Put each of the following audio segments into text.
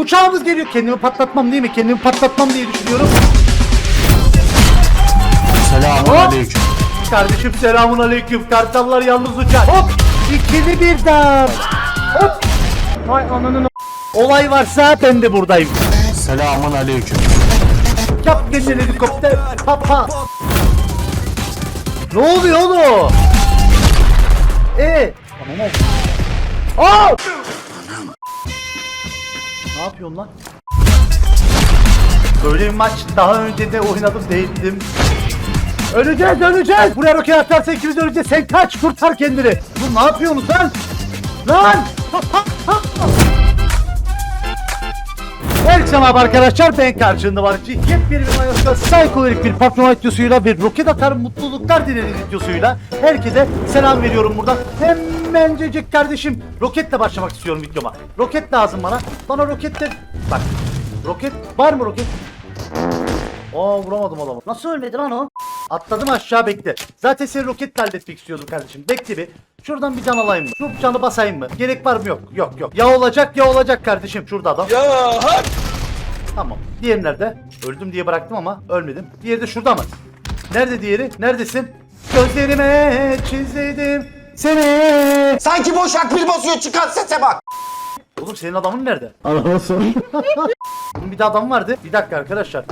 Uçağımız geliyor. Kendimi patlatmam değil mi? Kendimi patlatmam diye düşünüyorum. Selamun aleyküm. Kardeşim selamun aleyküm. Kartallar yalnız uçar. Hop! İkili birden. Hop! Vay ananın Olay varsa ben de buradayım. Selamun aleyküm. Yap geçen helikopter. Papa. Ne oluyor oğlum? Ee? Tamam ol. Aa! Ne yapıyorsun lan? Böyle bir maç daha önce de oynadım değildim. Öleceğiz öleceğiz. Buraya roket atarsa ikimiz öleceğiz. Sen kaç kurtar kendini. Bu ne yapıyorsunuz lan? Lan! Herkese merhaba arkadaşlar ben karşında var. Yepyeni bir Mayos'ta psikolik bir patron videosuyla bir roket atar mutluluklar dileriz videosuyla herkese selam veriyorum buradan. Hemencecik kardeşim roketle başlamak istiyorum videoma. Roket lazım bana. Bana roketle bak. Roket var mı roket? Aa vuramadım adamı. Nasıl ölmedi lan o? Atladım aşağı bekle. Zaten seni roketle halletmek istiyordum kardeşim. Bekle bir. Şuradan bir can alayım mı? Şu canı basayım mı? Gerek var mı? Yok. Yok yok. Ya olacak ya olacak kardeşim. Şurada adam. Ya hak. Tamam. Diğeri nerede? Öldüm diye bıraktım ama ölmedim. Diğeri de şurada mı? Nerede diğeri? Neredesin? Gözlerime çizdim seni. Sanki boş akbil basıyor çıkan sese bak. Oğlum senin adamın nerede? Bunun bir de adam vardı. Bir dakika arkadaşlar.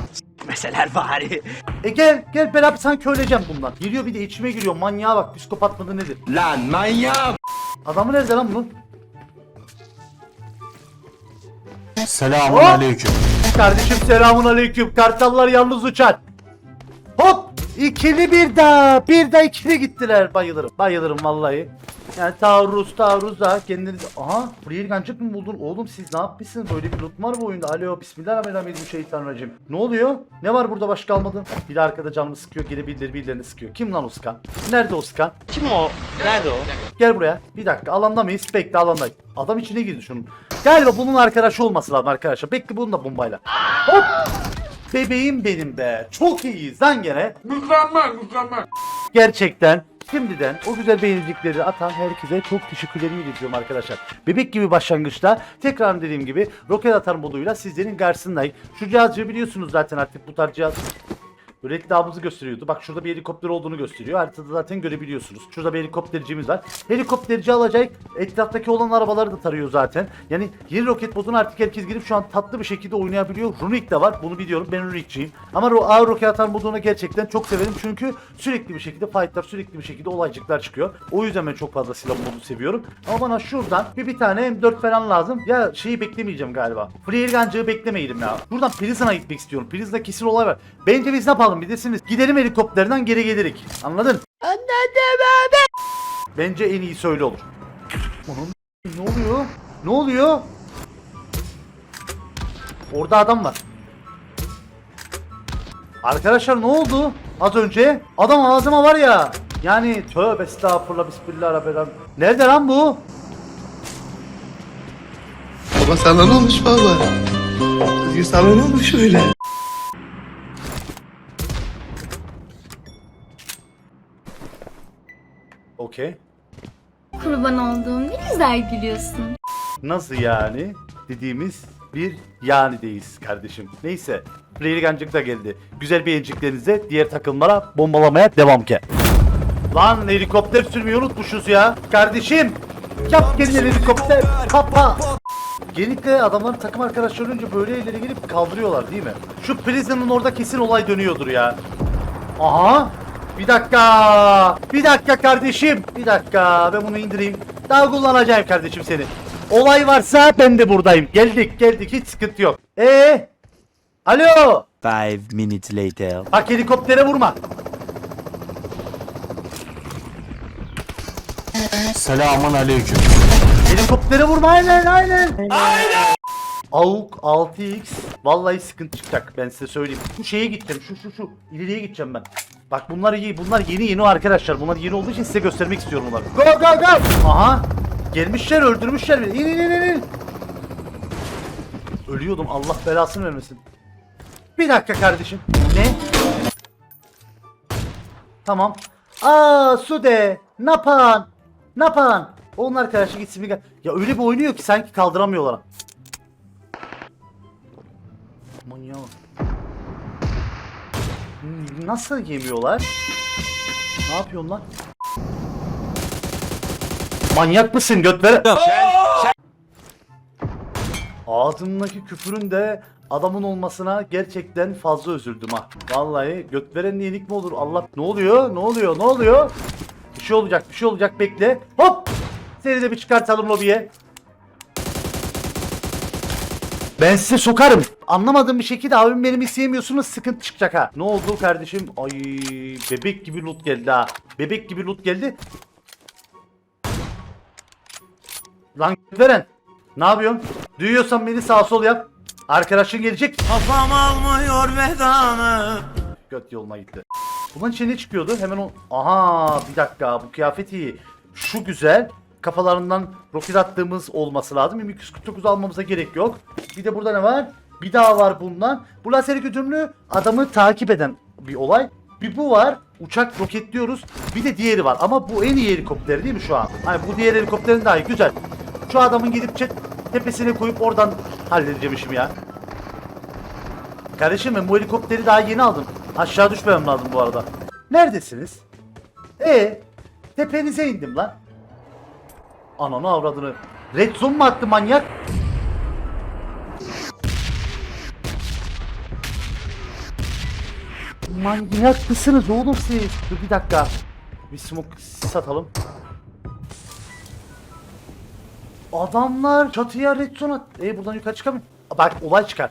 Meseler bari. E gel gel beraber sanki öleceğim bundan. Geliyor bir de içime giriyor. Manyağa bak psikopat mıdır nedir? Lan manyağım. Adamı nerede lan bunun? Selamun Hop! aleyküm. Kardeşim selamun aleyküm. Kartallar yalnız uçar. İkili bir daha. Bir de ikili gittiler. Bayılırım. Bayılırım vallahi. Yani taarruz taarruz da kendiniz... Aha! Free gancık mı buldun? Oğlum siz ne yapmışsınız? Böyle bir loot var bu oyunda. Alo bismillahirrahmanirrahim şeytanirracim. Ne oluyor? Ne var burada başka almadın? Biri arkada canımı sıkıyor. Geri birileri birilerini sıkıyor. Kim lan Oskan? Nerede Oskan? Kim o? Nerede o? Gel buraya. Bir dakika alanda mıyız? Bekle alandayım. Adam içine girdi şunun. Galiba bunun arkadaşı olması lazım arkadaşlar. Bekle bunun da bombayla. Hop! Bebeğim benim be. Çok iyiyiz lan gene. Mükemmel mükemmel. Gerçekten şimdiden o güzel beğenecekleri atan herkese çok teşekkürlerimi iletiyorum arkadaşlar. Bebek gibi başlangıçta tekrar dediğim gibi roket atar moduyla sizlerin karşısındayım. Şu cihazı biliyorsunuz zaten artık bu tarz cihaz Böyle iddiamızı gösteriyordu. Bak şurada bir helikopter olduğunu gösteriyor. Haritada zaten görebiliyorsunuz. Şurada bir helikoptercimiz var. Helikopterci alacak. Etraftaki olan arabaları da tarıyor zaten. Yani yeni roket modunu artık herkes girip şu an tatlı bir şekilde oynayabiliyor. Runik de var. Bunu biliyorum. Ben Runikçiyim. Ama ro ağır roket atar modunu gerçekten çok severim. Çünkü sürekli bir şekilde fightlar, sürekli bir şekilde olaycıklar çıkıyor. O yüzden ben çok fazla silah modu seviyorum. Ama bana şuradan bir, bir tane M4 falan lazım. Ya şeyi beklemeyeceğim galiba. Free Gun'cığı beklemeyelim ya. Buradan Prison'a gitmek istiyorum. Prison'da kesin olay var. Bence biz ne yapalım bilirsiniz. Gidelim helikopterden geri gelirik. Anladın? Anladım abi. Bence en iyisi öyle olur. Onun ne oluyor? Ne oluyor? Orada adam var. Arkadaşlar ne oldu? Az önce adam ağzıma var ya. Yani tövbe estağfurullah bismillahirrahmanirrahim. Nerede lan bu? Baba sana ne olmuş baba? Sana ne olmuş öyle? Okey. Kurban olduğum ne güzel gülüyorsun. Nasıl yani? Dediğimiz bir yanideyiz kardeşim. Neyse. Reyligancık da geldi. Güzel beğeniciklerinize diğer takımlara bombalamaya devam ki. Lan helikopter sürmeyi unutmuşuz ya. Kardeşim. Yap kendine helikopter. Papa. Genellikle adamların takım arkadaşları önce böyle ileri gelip kaldırıyorlar değil mi? Şu Prison'ın orada kesin olay dönüyordur ya. Aha. Bir dakika. Bir dakika kardeşim. Bir dakika. Ben bunu indireyim. Daha kullanacağım kardeşim seni. Olay varsa ben de buradayım. Geldik geldik hiç sıkıntı yok. Ee? Alo. Five minutes later. Bak helikoptere vurma. Selamun aleyküm. Helikoptere vurma aynen aynen. Aynen. AUK 6X vallahi sıkıntı çıkacak ben size söyleyeyim. Şu şeye gittim şu şu şu ileriye gideceğim ben. Bak bunlar iyi bunlar yeni yeni arkadaşlar bunlar yeni olduğu için size göstermek istiyorum bunları. Go go go. Aha gelmişler öldürmüşler beni. İn in in in. Ölüyordum Allah belasını vermesin. Bir dakika kardeşim. Ne? Tamam. Aa Sude. Napan. Napan. Onun arkadaşı gitsin bir gel. Ya öyle bir oynuyor ki sanki kaldıramıyorlar. Manyak. Nasıl yemiyorlar? Ne yapıyorsun lan? Manyak mısın göt ver? Ağzımdaki küfürün de adamın olmasına gerçekten fazla üzüldüm ha. Vallahi göt veren iyilik mi olur? Allah ne oluyor? Ne oluyor? Ne oluyor? Bir şey olacak, bir şey olacak bekle. Hop! Seni de bir çıkartalım lobiye. Ben size sokarım. Anlamadığım bir şekilde abim benim isteyemiyorsunuz sıkıntı çıkacak ha. Ne oldu kardeşim? Ay bebek gibi loot geldi ha. Bebek gibi loot geldi. Lan veren. Ne yapıyorsun? Duyuyorsan beni sağ sol yap. Arkadaşın gelecek. Kafam almıyor vedanı. Göt yoluna gitti. Bunun içine ne çıkıyordu? Hemen o... Aha bir dakika bu kıyafet iyi. Şu güzel. Kafalarından roket attığımız olması lazım. M249 almamıza gerek yok. Bir de burada ne var? Bir daha var bundan. Bu lazer güdümlü adamı takip eden bir olay. Bir bu var. Uçak roketliyoruz. Bir de diğeri var. Ama bu en iyi helikopter değil mi şu an? Hani bu diğer helikopterin daha iyi. Güzel. Şu adamın gidip tepesine koyup oradan halledeceğim işimi ya. Kardeşim ben bu helikopteri daha yeni aldım. Aşağı düşmemem lazım bu arada. Neredesiniz? E tepenize indim lan. Ananı avradını. Red zone mu attı manyak? Manyak mısınız oğlum siz? Dur bir dakika. Bir smoke satalım. Adamlar çatıya red zone at. E buradan yukarı çıkamıyor. Bak olay çıkar.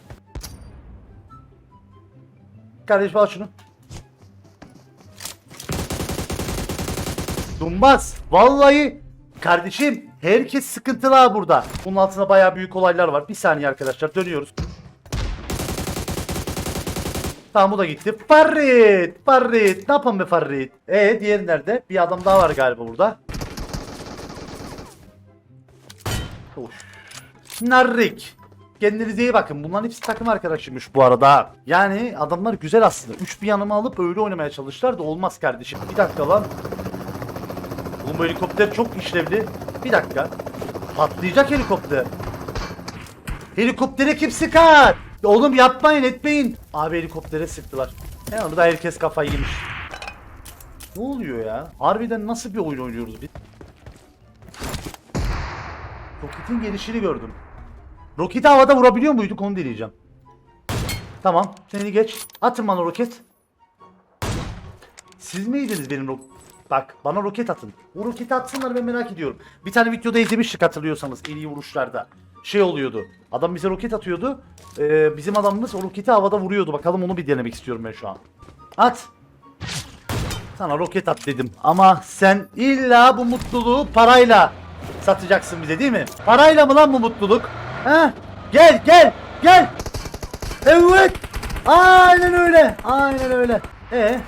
Kardeşim al şunu. Dumbaz. Vallahi kardeşim herkes sıkıntılı burada. Bunun altında bayağı büyük olaylar var. Bir saniye arkadaşlar dönüyoruz. Tamam bu da gitti. Farid! Farid! Ne yapalım be Farid? E diğeri nerede? Bir adam daha var galiba burada. Of. Narrik. Kendinize iyi bakın. Bunların hepsi takım arkadaşıymış bu arada. Yani adamlar güzel aslında. Üç bir yanıma alıp öyle oynamaya çalıştılar da olmaz kardeşim. Bir dakika lan. Oğlum bu helikopter çok işlevli. Bir dakika. Patlayacak helikopter. Helikoptere kim sıkar? Oğlum yapmayın etmeyin. Abi helikoptere sıktılar. He orada herkes kafayı yemiş. Ne oluyor ya? Harbiden nasıl bir oyun oynuyoruz biz? Roketin gelişini gördüm. Roketi havada vurabiliyor muyduk onu deneyeceğim. Tamam seni geç. Atın bana roket. Siz miydiniz benim ro- Bak bana roket atın. O roketi atsınlar ben merak ediyorum. Bir tane videoda izlemiştik hatırlıyorsanız en iyi vuruşlarda. Şey oluyordu. Adam bize roket atıyordu. Ee, bizim adamımız o roketi havada vuruyordu. Bakalım onu bir denemek istiyorum ben şu an. At. Sana roket at dedim. Ama sen illa bu mutluluğu parayla satacaksın bize değil mi? Parayla mı lan bu mutluluk? Ha? Gel gel gel. Evet. Aynen öyle. Aynen öyle. E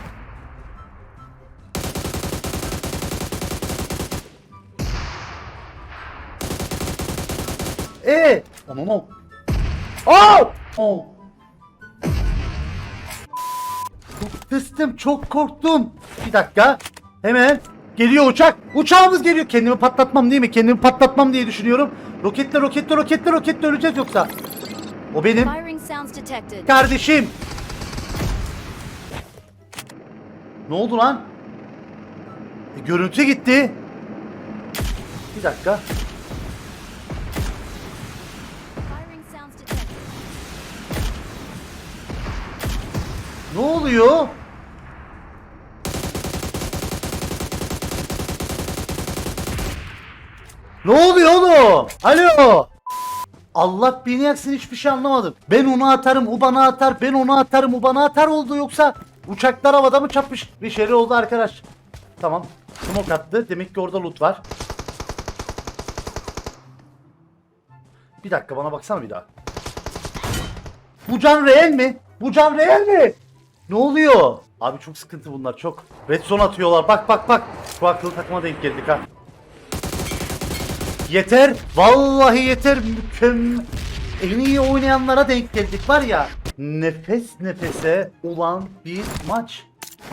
E Aman ol. Oh! Oh! Çok tısdım, çok korktum. Bir dakika. Hemen geliyor uçak. Uçağımız geliyor. Kendimi patlatmam değil mi? Kendimi patlatmam diye düşünüyorum. Roketle roketle roketle roketle öleceğiz yoksa. O benim Firing sounds detected. kardeşim. Ne oldu lan? E, görüntü gitti. Bir dakika. Ne oluyor? Ne oluyor oğlum? Alo. Allah beni yaksın hiçbir şey anlamadım. Ben onu atarım, o bana atar, ben onu atarım, o bana atar oldu yoksa uçaklar havada mı çarpmış? Bir şey oldu arkadaş. Tamam. Smoke attı. Demek ki orada loot var. Bir dakika bana baksana bir daha. Bu can reel mi? Bu can reel mi? Ne oluyor? Abi çok sıkıntı bunlar çok. Red zone atıyorlar. Bak bak bak. Şu akıllı takıma denk geldik ha. Yeter. Vallahi yeter. Mükemmel. En iyi oynayanlara denk geldik var ya. Nefes nefese olan bir maç.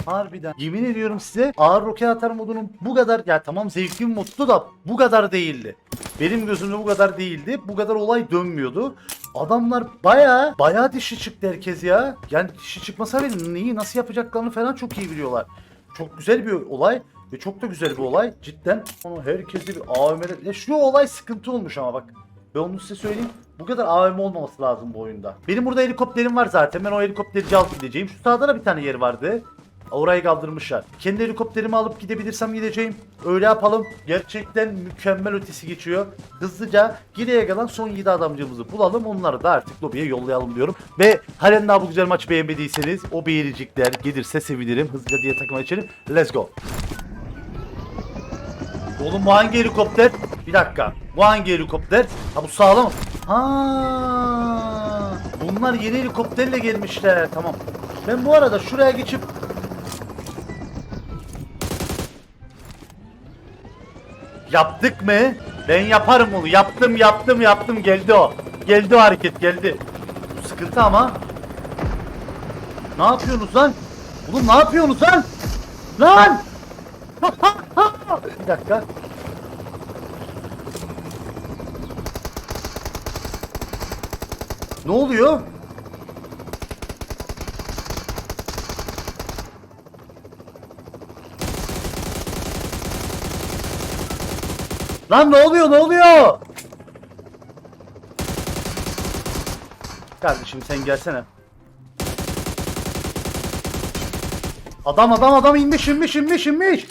Harbiden. Yemin ediyorum size ağır roket atar modunun bu kadar ya tamam zevkli moddu da bu kadar değildi. Benim gözümde bu kadar değildi. Bu kadar olay dönmüyordu. Adamlar baya baya dişi çıktı herkes ya. Yani dişi çıkmasa bile neyi nasıl yapacaklarını falan çok iyi biliyorlar. Çok güzel bir olay ve çok da güzel bir olay. Cidden onu herkese bir AVM'de... Ya şu olay sıkıntı olmuş ama bak. Ben onu size söyleyeyim. Bu kadar AVM olmaması lazım bu oyunda. Benim burada helikopterim var zaten. Ben o helikopteri alıp gideceğim. Şu sağda da bir tane yer vardı. Orayı kaldırmışlar. Kendi helikopterimi alıp gidebilirsem gideceğim. Öyle yapalım. Gerçekten mükemmel ötesi geçiyor. Hızlıca geriye kalan son 7 adamcımızı bulalım. Onları da artık lobiye yollayalım diyorum. Ve halen daha bu güzel maçı beğenmediyseniz o beğenicikler gelirse sevinirim. Hızlıca diye takıma geçelim. Let's go. Oğlum bu hangi helikopter? Bir dakika. Bu hangi helikopter? Ha bu sağlam. Ha. Bunlar yeni helikopterle gelmişler. Tamam. Ben bu arada şuraya geçip Yaptık mı? Ben yaparım onu. Yaptım, yaptım, yaptım. Geldi o. Geldi o hareket, geldi. Sıkıntı ama. Ne yapıyorsunuz lan? Oğlum ne yapıyorsunuz lan? Lan! Bir dakika. Ne oluyor? Lan ne oluyor ne oluyor? Kardeşim sen gelsene. Adam adam adam inmiş inmiş inmiş inmiş.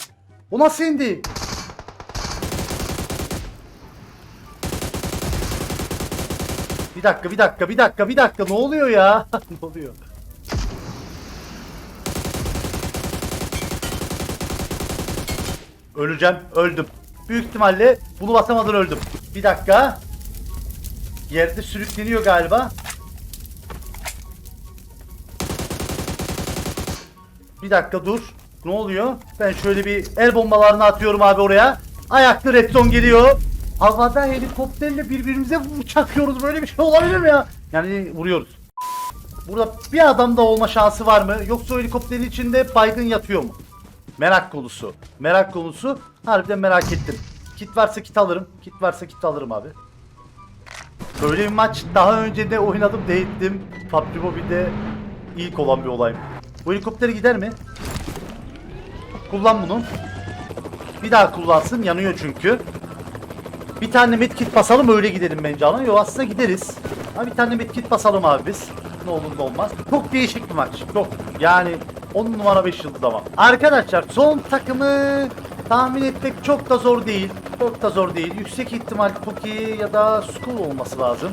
O nasıl indi? Bir dakika bir dakika bir dakika bir dakika ne oluyor ya? ne oluyor? Öleceğim öldüm. Büyük ihtimalle bunu basamadan öldüm. Bir dakika. Yerde sürükleniyor galiba. Bir dakika dur. Ne oluyor? Ben şöyle bir el bombalarını atıyorum abi oraya. Ayaklı redstone geliyor. Havada helikopterle birbirimize çakıyoruz. Böyle bir şey olabilir mi ya? Yani vuruyoruz. Burada bir adam da olma şansı var mı? Yoksa helikopterin içinde baygın yatıyor mu? Merak konusu. Merak konusu. Harbiden merak ettim. Kit varsa kit alırım. Kit varsa kit alırım abi. Böyle bir maç daha önce de oynadım değittim. PUBG Mobile'de ilk olan bir olay. Bu helikopter gider mi? Kullan bunu. Bir daha kullansın yanıyor çünkü. Bir tane medkit basalım öyle gidelim bence ama yok aslında gideriz. Ha bir tane medkit basalım abi biz. Ne olur ne olmaz. Çok değişik bir maç. Çok. Yani 10 numara 5 yıldız ama. Arkadaşlar son takımı tahmin etmek çok da zor değil. Çok da zor değil. Yüksek ihtimal Toki ya da Skull olması lazım.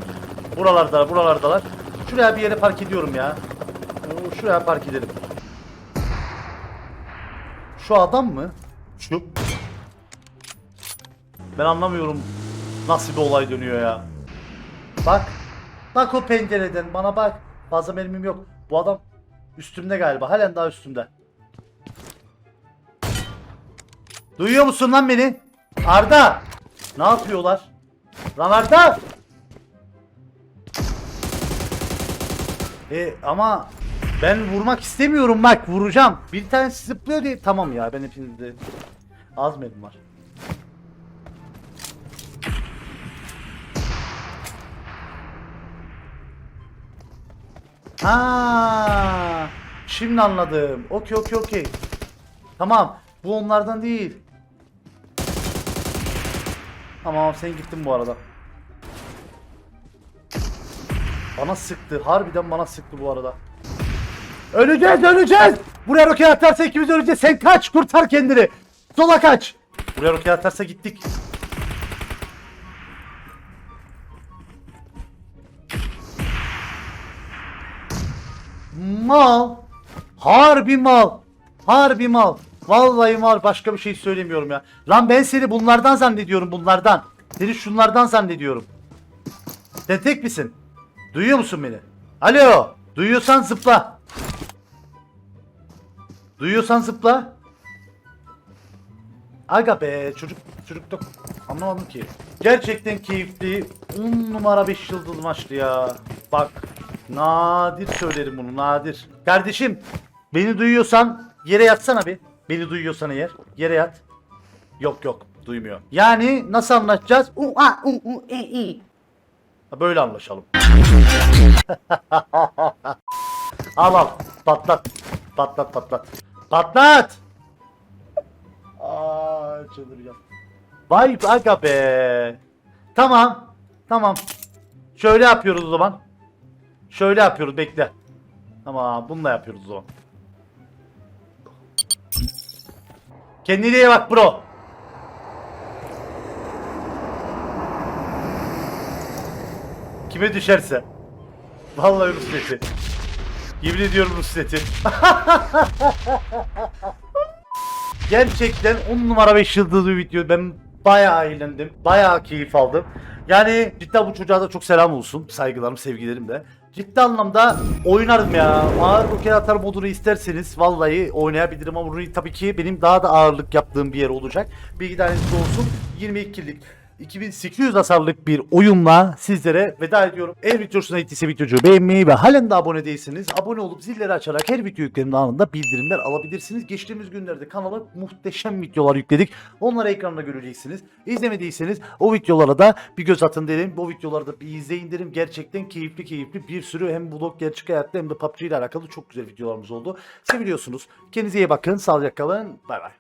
Buralarda, buralardalar. Şuraya bir yere park ediyorum ya. Şuraya park edelim. Şu adam mı? Şu. Ben anlamıyorum nasıl bir olay dönüyor ya. Bak. Bak o pencereden bana bak. Fazla mermim yok. Bu adam üstümde galiba. Halen daha üstümde. Duyuyor musun lan beni? Arda! Ne yapıyorlar? Lan Arda! E ama ben vurmak istemiyorum bak vuracağım. Bir tane zıplıyor diye. Tamam ya ben hepinizde az mermim var. Ha, şimdi anladım. Okey okey okey. Tamam. Bu onlardan değil. Tamam sen gittin bu arada. Bana sıktı. Harbiden bana sıktı bu arada. Öleceğiz öleceğiz. Buraya roket atarsa ikimiz öleceğiz. Sen kaç kurtar kendini. Sola kaç. Buraya roket atarsa gittik. Mal. Harbi mal. Harbi mal. Vallahi mal başka bir şey söylemiyorum ya. Lan ben seni bunlardan zannediyorum bunlardan. Seni şunlardan zannediyorum. Sen tek misin? Duyuyor musun beni? Alo. Duyuyorsan zıpla. Duyuyorsan zıpla. Aga be çocuk çocukta anlamadım ki. Gerçekten keyifli. 10 numara 5 yıldız maçtı ya. Bak nadir söylerim bunu nadir. Kardeşim beni duyuyorsan yere yatsana bir. Beni duyuyorsan eğer yere yat. Yok yok duymuyor. Yani nasıl anlaşacağız? U, a, u, u, e, i. Böyle anlaşalım. al al. Patlat. Patlat patlat. Patlat. Aa çıldıracağım. Vay aga be. Tamam. Tamam. Şöyle yapıyoruz o zaman. Şöyle yapıyoruz bekle. Tamam bununla yapıyoruz o. Kendine iyi bak bro. Kime düşerse. Vallahi rusleti. Yemin ediyorum rusleti. Gerçekten 10 numara 5 yıldızlı bir video. Ben bayağı eğlendim. Bayağı keyif aldım. Yani cidden bu çocuğa da çok selam olsun. Saygılarım, sevgilerim de. Ciddi anlamda oynarım ya. Ağır roket atar modunu isterseniz vallahi oynayabilirim ama tabii ki benim daha da ağırlık yaptığım bir yer olacak. Bir tanesi olsun 22'lik 2800 hasarlık bir oyunla sizlere veda ediyorum. Eğer video hoşuna gittiyse videoyu beğenmeyi ve halen de abone değilseniz abone olup zilleri açarak her video yüklendiğinde anında bildirimler alabilirsiniz. Geçtiğimiz günlerde kanala muhteşem videolar yükledik. Onları ekranda göreceksiniz. İzlemediyseniz o videolara da bir göz atın derim. Bu videoları da bir izleyin derim. Gerçekten keyifli keyifli bir sürü hem vlog gerçek hayatta hem de PUBG ile alakalı çok güzel videolarımız oldu. Seviyorsunuz. Kendinize iyi bakın. Sağlıcakla kalın. Bay bay.